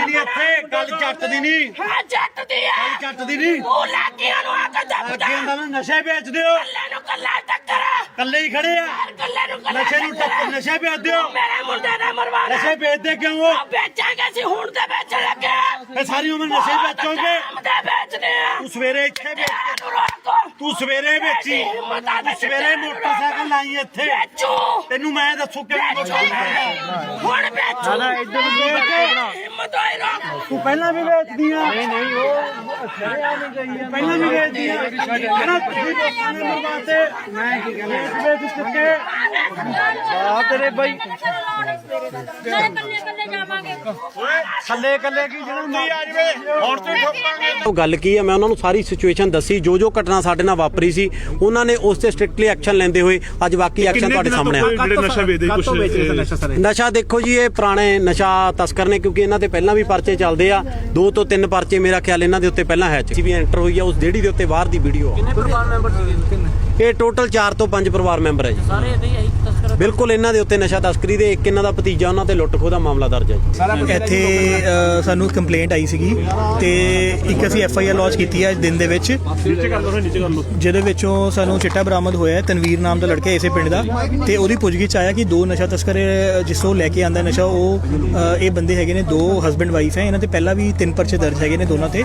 ਦੀ ਨਹੀਂ ਇੱਥੇ ਗੱਲ ਜੱਟ ਦੀ ਨਹੀਂ। ਹਾਂ ਜੱਟ ਦੀ ਆ। ਜੱਟ ਦੀ ਨਹੀਂ। ਉਹ ਲਾਗੀਆਂ ਨੂੰ ਆ ਕੇ ਦੱਬਦਾ ਅੱਗੇ ਹੁੰਦਾ ਨਾ ਨਸ਼ੇ ਵੇਚਦੇ ਹੋ। ਕੱਲੇ ਨੂੰ ਕੱਲਾ ਟੱਕਰ। ਕੱਲੇ ਹੀ ਖੜੇ ਆ। ਕੱਲੇ ਨੂੰ ਕੱਲਾ ਨਸ਼ੇ ਨੂੰ ਟੱਕਰ। ਨਸ਼ੇ ਵੇਚਦੇ ਹੋ। ਮੇਰੇ ਮੁੰਡੇ ਦਾ ਮਰਵਾਣਾ ਨਸ਼ੇ ਵੇਚਦੇ ਕਿਉਂ ਹੋ? ਉਹ ਵੇਚਾਂਗੇ ਸੀ ਹੁਣ ਤੇ ਵੇਚਣ ਲੱਗੇ। ਇਹ ਸਾਰੀ ਉਮਰ ਨਸ਼ੇ ਵੇਚੋਗੇ। ਤੇ ਵੇਚਦੇ ਆ। ਤੂੰ ਸਵੇਰੇ ਇੱਥੇ ਵੇਚ। ਤੂੰ ਸਵੇਰੇ ਵੇਚੀ। ਤੂੰ ਸਵੇਰੇ ਮੋਟਰਸਾਈਕਲ ਲਾਈ ਇੱਥੇ। ਵੇਚੋ। ਤੈਨੂੰ ਮੈਂ ਦੱਸੂ ਕਿਵੇਂ ਹੁਣ ਵੇਚੋ। ਨਾ ਇੱਧਰ ਹੋਈ ਰੋਕ ਤੂੰ ਪਹਿਲਾਂ ਵੀ ਵੇਚਦੀ ਆ ਨਹੀਂ ਨਹੀਂ ਉਹ ਪਹਿਲਾਂ ਵੀ ਵੇਚਦੀ ਆ ਕਹਿੰਦਾ ਤੁਸੀਂ ਲੋਕਾਂ ਨੇ। ਮਰਵਾਤੇ ਮੈਂ ਕੀ ਕਹਿੰਦਾ ਵੇਚ ਚੁੱਕੇ। ਆ ਤੇਰੇ ਬਾਈ। ਕੱਲੇ ਕੱਲੇ ਜਾਵਾਂਗੇ। ਥੱਲੇ ਕੱਲੇ ਕੀ ਜਿਹੜਾ ਨਹੀਂ ਆ ਜਵੇ। ਹੁਣ ਤੂੰ ਠੋਕਾਂਗੇ ਉਹ ਗੱਲ ਕੀ ਹੈ ਮੈਂ ਉਹਨਾਂ ਨੂੰ ਸਾਰੀ ਸਿਚੁਏਸ਼ਨ ਦੱਸੀ ਜੋ ਜੋ ਘਟਨਾ ਸਾਡੇ ਨਾਲ ਵਾਪਰੀ ਸੀ ਉਹਨਾਂ ਨੇ ਉਸ ਤੇ ਸਟ੍ਰਿਕਟਲੀ ਐਕਸ਼ਨ ਲੈਂਦੇ ਹੋਏ ਅੱਜ ਬਾਕੀ ਐਕਸ਼ਨ ਤੁਹਾਡੇ ਸਾਹਮਣੇ ਆ। ਜਿਹੜੇ ਨਸ਼ਾ ਵੇਚਦੇ ਕੁਝ ਨਸ਼ਾ ਦੇਖੋ ਜੀ ਇਹ ਪੁਰਾਣੇ ਨਸ਼ਾ ਤਸਕਰ ਨੇ ਕਿਉਂਕਿ ਇਹਨਾਂ ਤੇ ਪਹਿਲਾਂ ਵੀ ਪਰਚੇ ਚੱਲਦੇ ਆ। ਦੋ ਤੋਂ ਤਿੰਨ ਪਰਚੇ ਮੇਰਾ ਖਿਆਲ ਇਹਨਾਂ ਦੇ ਉੱਤੇ ਪਹਿਲਾਂ ਹੈ ਸੀ ਵੀ ਐਂਟਰ ਹੋਈ ਆ ਉਸ ਜਿਹੜੀ ਦੇ ਉੱਤੇ ਬਾਹਰ ਦੀ ਵੀਡੀਓ ਆ। ਕਿੰਨੇ? ਪਰਿਵਾਰ ਮੈਂਬਰ ਸੀਗੇ ਇਹ ਟੋਟਲ 4 ਤੋਂ 5 ਪਰਿਵਾਰ ਮੈਂਬਰ ਹੈ ਜੀ। ਸਾਰੇ ਇਹਦੇ ਹੀ ਤਸਕਰ ਬਿਲਕੁਲ ਇਹਨਾਂ ਦੇ ਉੱਤੇ ਨਸ਼ਾ ਤਸਕਰੀ ਦੇ ਇੱਕ ਇਹਨਾਂ ਦਾ ਭਤੀਜਾ ਉਹਨਾਂ ਤੇ ਲੁੱਟ ਖੋਹ ਦਾ ਮਾਮਲਾ ਦਰਜ ਹੈ ਜੀ। ਇੱਥੇ ਅ, ਸਾਨੂੰ ਕੰਪਲੇਂਟ ਆਈ ਸੀਗੀ ਤੇ ਇੱਕ ਅਸੀਂ ਐਫ ਆਈ ਆਰ ਲੌਂਚ ਕੀਤੀ ਹੈ ਅੱਜ ਦਿਨ ਦੇ ਵਿੱਚ। ਨੀਚੇ ਕਰ ਲਓ ਨੀਚੇ ਕਰ ਲਓ। ਜਿਹਦੇ ਵਿੱਚੋਂ ਸਾਨੂੰ ਚਿੱਟਾ ਬਰਾਮਦ ਹੋਇਆ ਹੈ ਤਨਵੀਰ ਨਾਮ ਦਾ ਲੜਕਾ ਇਸੇ ਪਿੰਡ ਦਾ। ਤੇ ਉਹਦੀ ਪੁੱਛਗਿੱਛ ਆਇਆ ਕਿ ਦੋ ਨਸ਼ਾ ਤਸਕਰ ਅ, ਜਿਸ ਤੋਂ ਲੈ ਕੇ ਆਂਦਾ ਨਸ਼ਾ ਉਹ ਅ, ਇਹ ਬੰਦੇ ਹੈਗੇ ਨੇ ਦੋ ਹਸਬੰਡ ਵਾਈਫ ਹੈ। ਇਹਨਾਂ ਤੇ ਪਹਿਲਾਂ ਵੀ ਤਿੰਨ ਪਰਚੇ ਦਰਜ ਹੈਗੇ ਨੇ ਦੋਨਾਂ ਤੇ।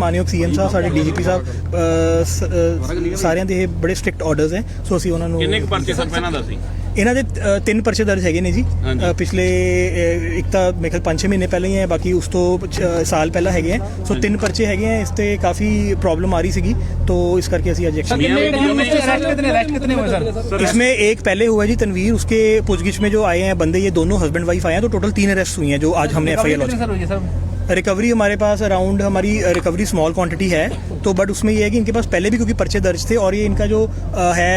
ਮਾਨਯੋਗ ਸੀਐਮ ਸਾਹਿਬ ਸਾਡੇ ਡੀਜੀਪੀ ਸਾਹਿਬ ਸਾਰਿਆਂ ਦੇ ਇਹ ਬੜੇ ਸਟ੍ਰਿਕਟ ਆਰਡਰਸ ਹੈ ਸੋ ਅਸੀਂ ਉਹਨਾਂ ਨੂੰ ਕਿੰਨੇ ਕੁ ਪਰਚੇ ਸਰ ਪਹਿਲਾਂ ਦੱਸੀ ਇਹਨਾਂ ਦੇ ਤਿੰਨ ਪਰਚੇ ਦਰਜ ਹੈਗੇ ਨੇ ਜੀ ਪਿਛਲੇ ਇੱਕ ਤਾਂ ਮੇਰੇ ਖਿਆਲ 5-6 ਮਹੀਨੇ ਪਹਿਲਾਂ ਹੀ ਹੈ ਬਾਕੀ ਉਸ ਤੋਂ ਸਾਲ ਪਹਿਲਾਂ ਹੈਗੇ ਆ ਸੋ ਤਿੰਨ ਪਰਚੇ ਹੈਗੇ ਆ ਇਸ ਤੇ ਕਾਫੀ ਪ੍ਰੋਬਲਮ ਆ ਰਹੀ ਸੀਗੀ तो इस करके ऐसी इसमें एक पहले हुआ जी तनवीर उसके पूछगिछ में जो आए हैं बंदे ये दोनों हस्बैंड वाइफ आए हैं तो टोटल तीन अरेस्ट हुई हैं जो आज हमने एफ़ आई आर रिकवरी हमारे पास अराउंड हमारी रिकवरी स्मॉल क्वांटिटी है तो बट उसमें ये है कि इनके पास पहले भी क्योंकि पर्चे दर्ज थे और ये इनका जो अ, है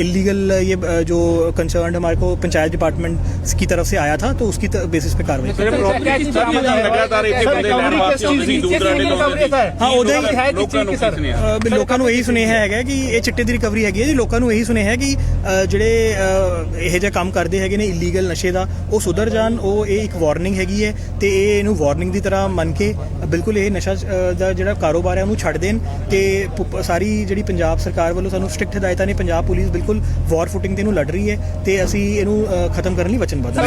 इलीगल ये अ, जो कंसर्न हमारे को पंचायत डिपार्टमेंट की तरफ से आया था तो उसकी बेसिस पे कार्रवाई ਸਰ ਲਗਾਤਾਰ ਇੱਥੇ ਬੰਦੇ ਲੈਣ ਵਾਸਤੇ ਆਉਂਦੇ ਸੀ ਦੂਰ ਦਰਾਡੇ ਤੋਂ ਆਉਂਦੇ ਸੀ ਹਾਂ ਉਹਦਾ ਹੀ ਲੋਕਾਂ ਨੂੰ ਕਿਸ ਨੇ ਅ, ਵੀ ਲੋਕਾਂ ਨੂੰ ਇਹੀ ਸੁਨੇਹਾ ਹੈਗਾ ਕਿ ਇਹ ਚਿੱਟੇ ਦੀ ਰਿਕਵਰੀ ਹੈਗੀ ਹੈ ਜੀ ਲੋਕਾਂ ਨੂੰ ਇਹੀ ਸੁਨੇਹਾ ਹੈ ਕਿ ਅ, ਜਿਹੜੇ ਅ, ਇਹੋ ਜਿਹਾ ਕੰਮ ਕਰਦੇ ਹੈਗੇ ਨੇ ਇਲੀਗਲ ਨਸ਼ੇ ਦਾ, ਉਹ ਸੁਧਰ ਜਾਣ, ਉਹ ਇਹ ਇੱਕ ਵਾਰਨਿੰਗ ਹੈਗੀ ਹੈ ਤੇ ਇਹ ਇਹਨੂੰ ਵਾਰਨਿੰਗ ਦੀ ਤਰ੍ਹਾਂ ਮੰਨ ਕੇ ਬਿਲਕੁਲ ਇਹ ਨਸ਼ਾ ਦਾ ਜਿਹੜਾ ਕਾਰੋਬਾਰ ਹੈ ਉਹਨੂੰ ਛੱਡ ਦੇਣ ਤੇ ਪ- ਸਾਰੀ ਜਿਹੜੀ ਪੰਜਾਬ ਸਰਕਾਰ ਵੱਲੋਂ ਸਾਨੂੰ ਸਟ੍ਰਿਕਟ ਹਦਾਇਤਾਂ ਨੇ, ਪੰਜਾਬ ਪੁਲਿਸ ਬਿਲਕੁਲ ਵਾਰ ਫੁਟਿੰਗ ਤੇ ਇਹਨੂੰ ਲੜ ਰਹੀ ਹੈ ਤੇ ਅਸੀਂ ਇਹਨੂੰ ਖਤਮ ਕਰਨ ਲਈ ਵਚਨਬੱਧ ਹਾਂ।